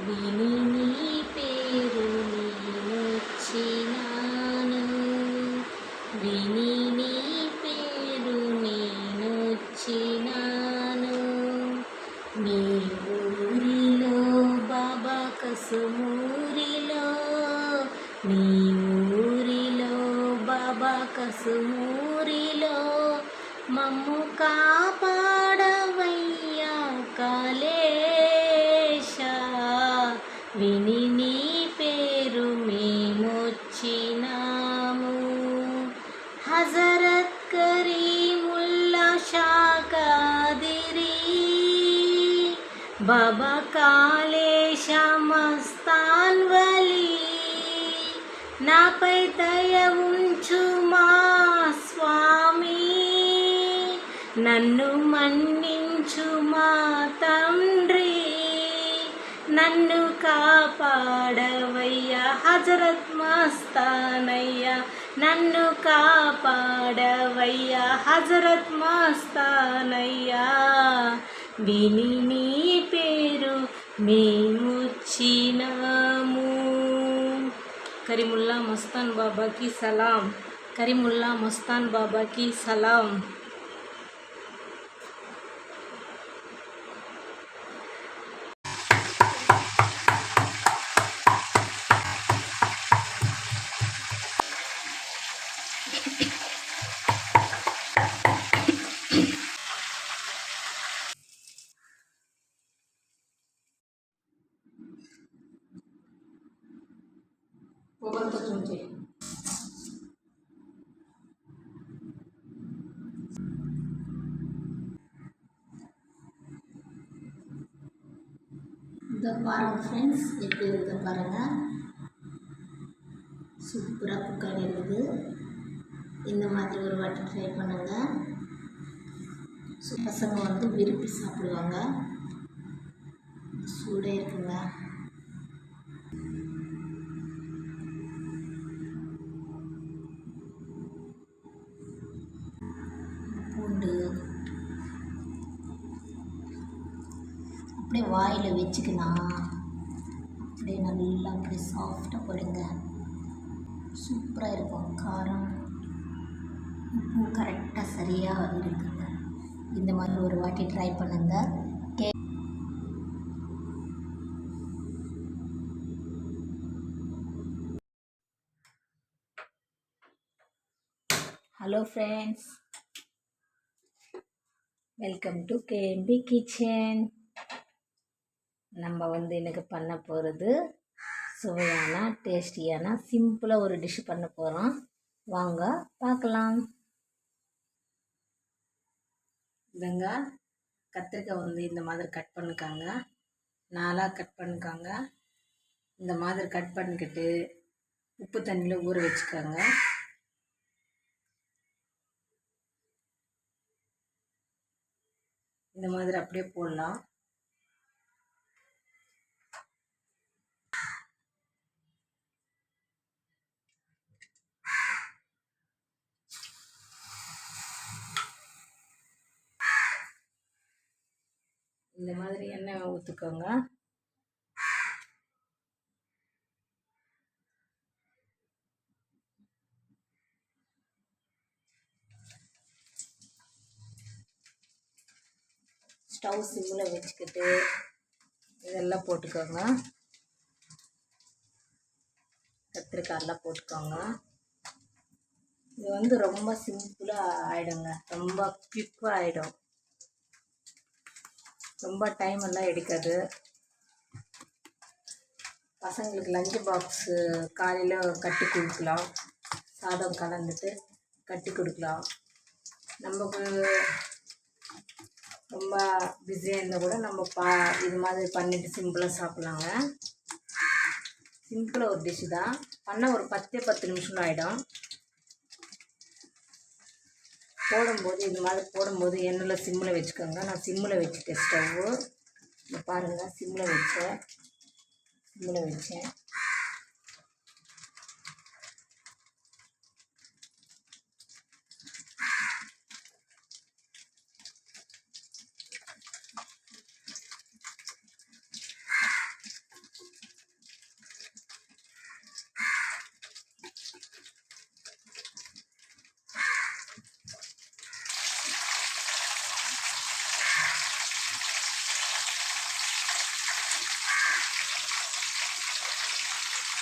విని నీ పేరు నేనొచ్చినాను. విని నీ పేరు నేనొచ్చినాను. మీ ఊరిలో బాబా కసుమూరిలో మీ ఊరిలో బాబా కసుమూరిలో మమ్ము కాపాడవయ్యా విని నీ పేరు మేమొచ్చినాము. హజరత్ కరీముల్లా షాకాదిరి. బాబా కాలేశ మస్తాన్ వలి. నాపై దయ ఉంచు మా స్వామి. నన్ను మన్నించు మా తండ్రి. నన్ను కాపాడవయ్యా హజరత్ మస్తానయ్యా నన్ను కాపాడవయ్యా హజరత్ మస్తానయ్యా విని నీ పేరు మేముచ్చినాము. కరీముల్లా మస్తాన్ బాబాకి సలాం. కరీముల్లా మస్తాన్ బాబాకి సలాం. இதை பாருங்கள் ஃப்ரெண்ட்ஸ் எப்படி இருக்குது பாருங்கள் சூப்பராக குக் இருக்குது. இந்த மாதிரி ஒரு வாட்டி ட்ரை பண்ணுங்கள் பசங்க வந்து விரும்பி சாப்பிடுவாங்க. சூடே இருக்குங்க. அப்படியே வாயில் வச்சுக்கலாம் அப்படியே நல்லா அப்படியே சாஃப்டாக போடுங்க. சூப்பராக இருக்கும். காரம் உப்பு கரெக்டாக சரியாக இருக்குங்க இந்த மாதிரி ஒரு வாட்டி ட்ரை பண்ணுங்க. K hello friends welcome to KMP kitchen நம்ம வந்து எனக்கு பண்ண போகிறது சுவையான டேஸ்டியான சிம்பிளாக ஒரு டிஷ் பண்ண போகிறோம் வாங்க பார்க்கலாம். இதுங்க கத்திரிக்காய் வந்து இந்த மாதிரி கட் பண்ணிக்காங்க. நாலாக கட் பண்ணிக்காங்க. இந்த மாதிரி கட் பண்ணிக்கிட்டு உப்பு தண்ணியில் ஊற வச்சுக்கோங்க. இந்த மாதிரி அப்படியே போடலாம். இந்த மாதிரி எண்ணெய் ஊற்றுக்கோங்க ஸ்டவ் சிம்மில் வச்சுக்கிட்டு இதெல்லாம் போட்டுக்கோங்க. கத்திரிக்காயெல்லாம் போட்டுக்கோங்க. இது வந்து ரொம்ப சிம்பிளாக ஆகிடுங்க ரொம்ப குயிக்காக ஆகிடும் ரொம்ப டைம் எல்லாம் எடுக்காது. பசங்களுக்கு லஞ்சு பாக்ஸு காலையில் கட்டி கொடுக்கலாம். சாதம் கலந்துட்டு கட்டி கொடுக்கலாம். நமக்கு ரொம்ப பிஸியாக இருந்தால் கூட நம்ம பா இது மாதிரி பண்ணிவிட்டு சிம்பிளாக சாப்பிட்லாங்க. சிம்பிளாக ஒரு டிஷ்ஷு தான். பண்ணால் ஒரு பத்தே பத்து நிமிஷம் ஆகிடும் போடும்போது இது மாதிரி போடும்போது எண்ணெயில் சிம்மில் வச்சுக்கோங்க. நான் சிம்மில் வச்சுட்டேன் ஸ்டவ்வு. பாருங்கள் சிம்மில் வச்சேன். சிம்மில் வச்சேன்.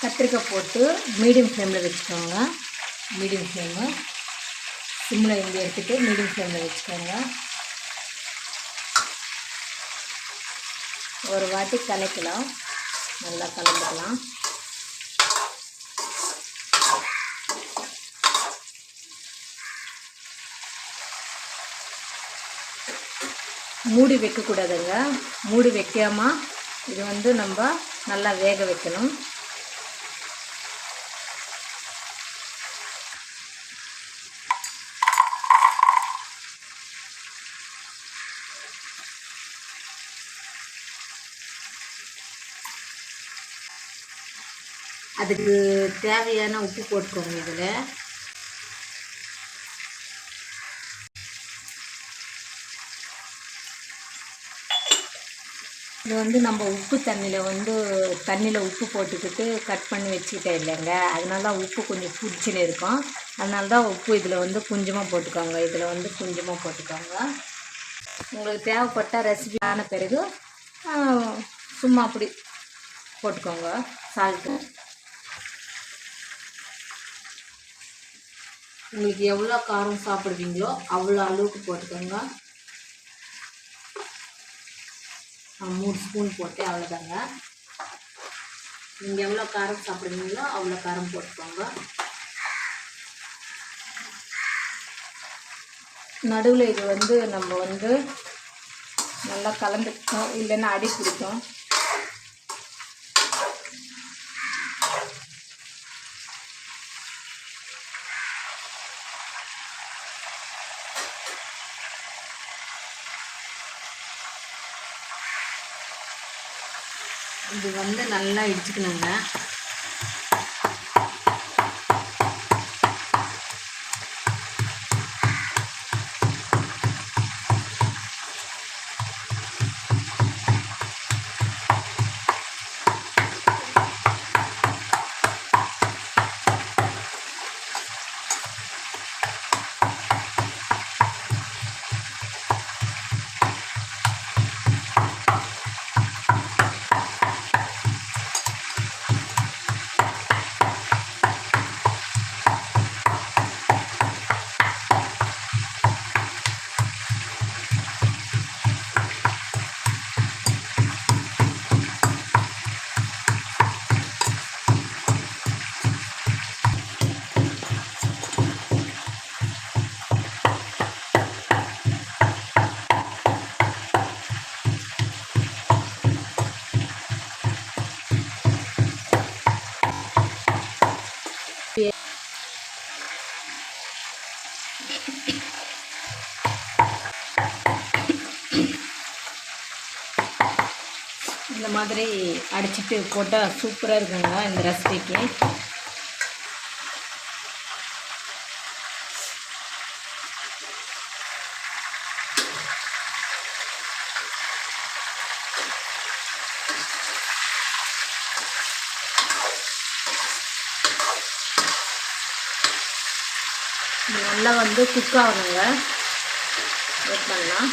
கத்திரிக்காய் போட்டு மீடியம் ஃப்ளேமில் வச்சுக்கோங்க. Medium flame. சிம்மில் இங்கே எடுத்துகிட்டு மீடியம் ஃப்ளேமில் வச்சுக்கோங்க. ஒரு வாட்டி கலக்கலாம். நல்லா கலந்துக்கலாம். மூடி வைக்கக்கூடாதுங்க. மூடி வைக்காம இது வந்து நம்ம நல்லா வேக வைக்கணும். அதுக்கு தேவையான உப்பு போட்டுக்கோங்க இதில். இது வந்து நம்ம உப்பு தண்ணியில் வந்து தண்ணியில் உப்பு போட்டுக்கிட்டு கட் பண்ணி வச்சுக்கிட்டேன் இல்லைங்க. அதனால தான் உப்பு கொஞ்சம் பிடிச்சின்னு இருக்கும். அதனால தான் உப்பு இதில் வந்து கொஞ்சமாக போட்டுக்கோங்க. இதில் வந்து கொஞ்சமாக போட்டுக்கோங்க. உங்களுக்கு தேவைப்பட்ட ரெசிபி ஆன பிறகு சும்மா அப்படி போட்டுக்கோங்க. சால்ட்டு உங்களுக்கு எவ்வளோ காரம் சாப்பிடுவீங்களோ அவ்வளோ அளவுக்கு போட்டுக்கோங்க. மூணு ஸ்பூன் போட்டு அவ்வளோதாங்க. நீங்கள் எவ்வளோ காரம் சாப்பிடுவீங்களோ அவ்வளோ காரம் போட்டுக்கோங்க. நடுவில் இது வந்து நம்ம வந்து நல்லா கலந்துக்கிட்டோம் இல்லைன்னா அடி பிடிக்கும். இது வந்து நல்லா இடிச்சுக்கணுங்க. இந்த மாதிரி அடிச்சிட்டு போட்டால் சூப்பராக இருக்குங்க இந்த ரெசிபிக்கு நல்லா வந்து குக் ஆகணுங்க வெயிட் பண்ணலாம்.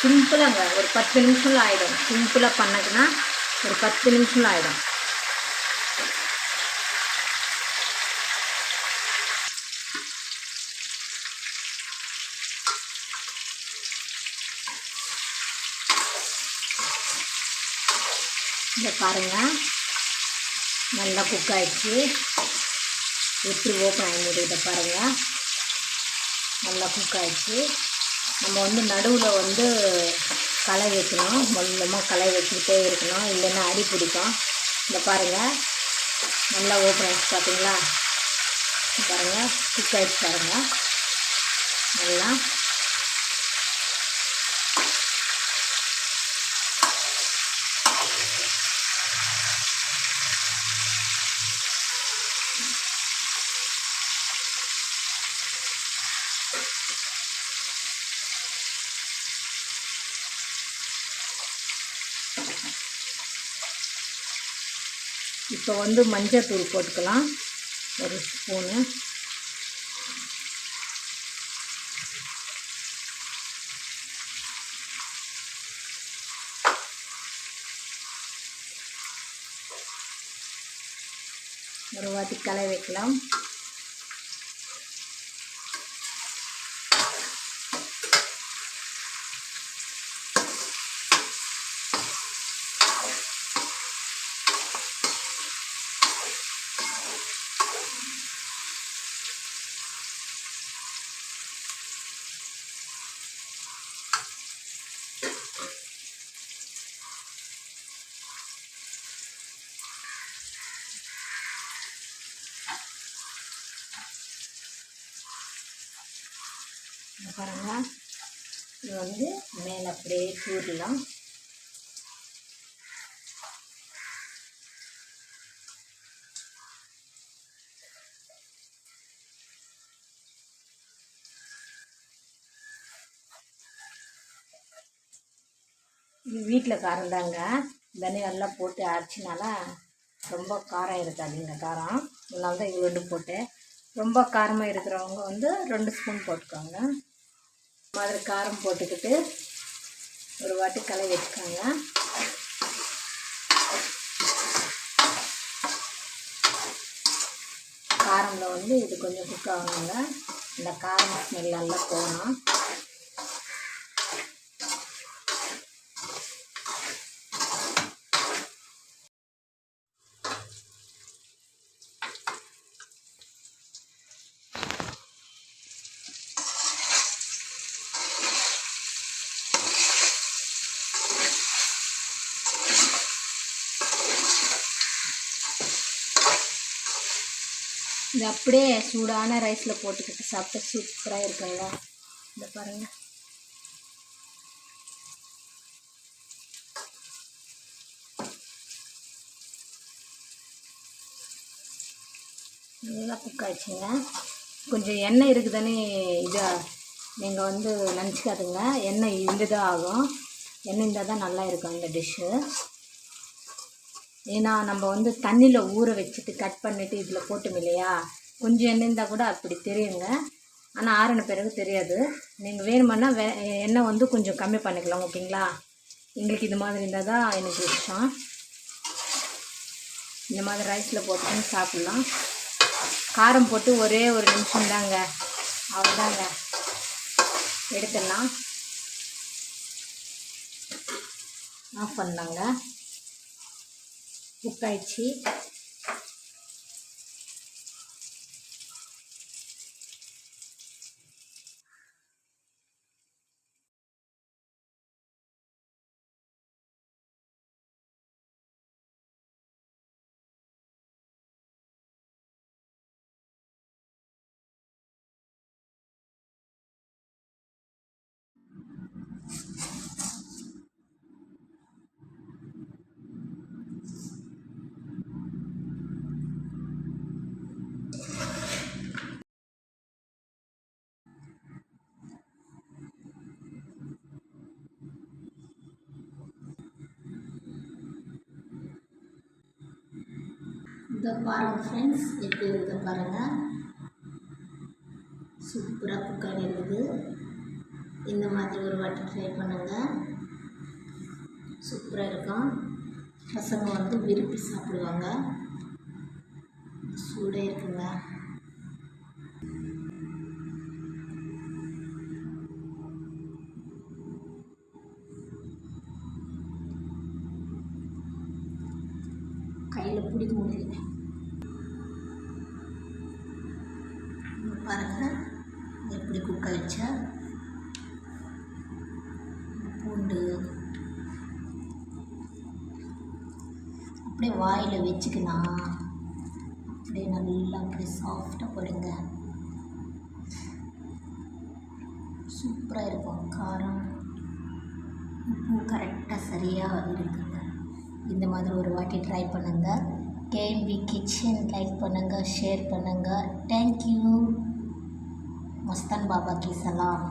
சிம்பிளாங்க. ஒரு பத்து நிமிஷம்ல ஆகிடும் சிம்பிளாக பண்ணக்குன்னா ஒரு பத்து நிமிஷம்ல ஆகிடும் இதை பாருங்கள் நல்லா குக் ஆயிடுச்சு. எப்படி ஓப்பன் ஆகிடுது இதை பாருங்கள் நல்லா குக் ஆயிடுச்சு. நம்ம வந்து நடுவில் வந்து களை வைக்கணும் மொல்லமாக களை வச்சுக்கிட்டே இருக்கணும் இல்லைன்னா அடி பிடிக்கும். இந்த பாருங்கள் நல்லா ஓப்பன் ஆகிடுச்சு பார்த்தீங்களா பாருங்கள் குக் ஆகிடுச்சு பாருங்கள் நல்லா இப்போ வந்து மஞ்சள் தூள் போட்டுக்கலாம். ஒரு ஸ்பூனு. ஒரு வாட்டி களை வைக்கலாம் பாருங்கள் இது வந்து மேலே அப்படியே தூரலாம். இது வீட்டில் காரம் தாங்க. தனியெல்லாம் போட்டு அரைச்சினால ரொம்ப காரம் இருக்காதுங்க காரம். அதனால தான் இவ்வளோண்டு போட்டேன். ரொம்ப காரமாக இருக்கிறவங்க வந்து ரெண்டு ஸ்பூன் போட்டுக்கோங்க. மாதிரி காரம் போட்டுக்கிட்டு ஒரு வாட்டி களை வச்சுக்கோங்க. காரமில் வந்து இது கொஞ்சம் குக் ஆகணுங்க. இந்த காரம் ஸ்மெல்லாம் போகணும். இது அப்படியே சூடான ரைஸில் போட்டுக்கிட்டு சாப்பிட்டா சூப்பராக இருக்குல்ல இந்த பாருங்க. நல்லா குக் ஆயிடுச்சுங்க. கொஞ்சம் எண்ணெய் இருக்குதானே இதாக நீங்கள் வந்து நினச்சிக்காதுங்க. எண்ணெய் இருந்துதான் ஆகும் எண்ணெய் இருந்தால் தான் நல்லா இருக்கும் இந்த டிஷ்ஷு ஏன்னா நம்ம வந்து தண்ணியில் ஊற வச்சுட்டு கட் பண்ணிவிட்டு இதில் போட்டோம் இல்லையா? கொஞ்சம் எண்ணெய் இருந்தால் கூட அப்படி தெரியுங்க. ஆனால் ஆறின பிறகு தெரியாது. நீங்கள் வேணுமன்னா வே எண்ணெய் வந்து கொஞ்சம் கம்மி பண்ணிக்கலாம் ஓகேங்களா? எங்களுக்கு இது மாதிரி இருந்தால் தான் எனக்கு இஷ்டம். இந்த மாதிரி ரைஸில் போட்டு சாப்பிட்லாம். காரம் போட்டு ஒரே ஒரு நிமிஷம் தாங்க. அவ்வளோதாங்க எடுத்துடலாம். ஆஃப் பண்ணாங்க குக் ஆயிடுச்சு இதை பாருங்கள் ஃப்ரெண்ட்ஸ் எப்படி இருக்குது பாருங்கள் சூப்பராக குக் இருக்குது இந்த மாதிரி ஒரு வாட்டி ட்ரை பண்ணுங்கள் சூப்பராக இருக்கும். பசங்க வந்து விரும்பி சாப்பிடுவாங்க. சூடே இருக்குங்க. கையில் பிடிக்க முடியல. அப்படியே வாயில் வச்சுக்கலாம் அப்படியே நல்லா அப்படியே சாஃப்டாக போடுங்க சூப்பராக இருக்கும். காரம் உப்பு கரெக்டாக சரியாக இருக்குங்க. இந்த மாதிரி ஒரு வாட்டி ட்ரை பண்ணுங்கள் கேஎம்பி கிச்சன் லைக் பண்ணுங்கள் ஷேர் பண்ணுங்கள் தேங்க்யூ மஸ்தான் பாபா கி சலாம்